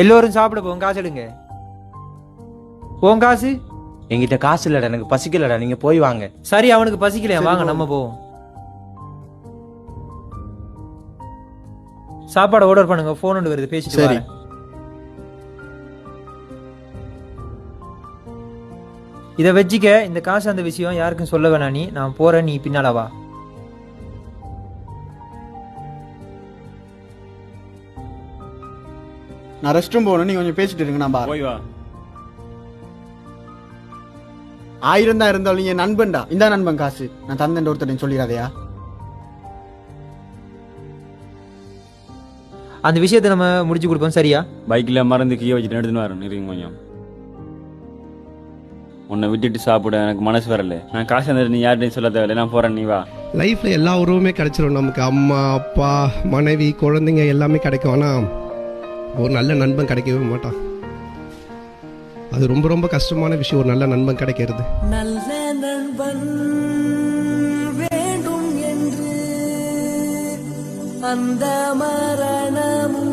எல்லோரும் சாப்பிட போங்க காசு எடுங்க. உன் காசு? என்கிட்ட காசு இல்லடா எனக்கு பசிக்கலடா நீங்க போய் வாங்க. சரி அவனுக்கு பசிக்கலையா? வாங்க நம்ம போவோம். சாப்பாடு ஆர்டர் பண்ணுங்க போன் ஒன்று வருது பேசிட்டு சரி. வரேன். இத வச்சுக்க இந்த காசு அந்த விஷயம் யாருக்கும் சொல்ல வேணாம் நீ. நான் போறேன் நீ பின்னால வா. நான் ரெஸ்ட் ரூம் போகணும் நீங்க கொஞ்சம் பேசிட்டு இருங்க நான் பாரு போய் வா. ஆயிரம் தான் இருந்தாலும் என் நண்பன்டா. இந்த நண்பன் காசு. நான் தந்தேன் ஒருத்தர் சொல்லிடாதயா? அந்த விஷயத்தை நம்ம முடிச்சு கொடுப்போம் சரியா? பைக்கில் மறந்து கீழே வச்சுட்டு எடுத்துன்னு வரேன் இருங்க கொஞ்சம். உன்னை விட்டுட்டு சாப்பிட எனக்கு மனசு வரல. நான் காசு தந்துட்டு நீ யார்கிட்டையும் சொல்ல தேவையில்லை. நான் போறேன் நீ வா. லைஃப்பில் எல்லா உறவுமே கிடைச்சிரும். நமக்கு அம்மா அப்பா மனைவி குழந்தைங்க எல்லாமே கிடைக்கும். ஆனால் ஒரு நல்ல நண்பன் கிடைக்கவே மாட்டான். அது ரொம்ப ரொம்ப கஷ்டமான விஷயம் ஒரு நல்ல நண்பன் கிடைக்கிறது. நல்ல நண்பன் வேண்டும் என்று அந்த மரணமும்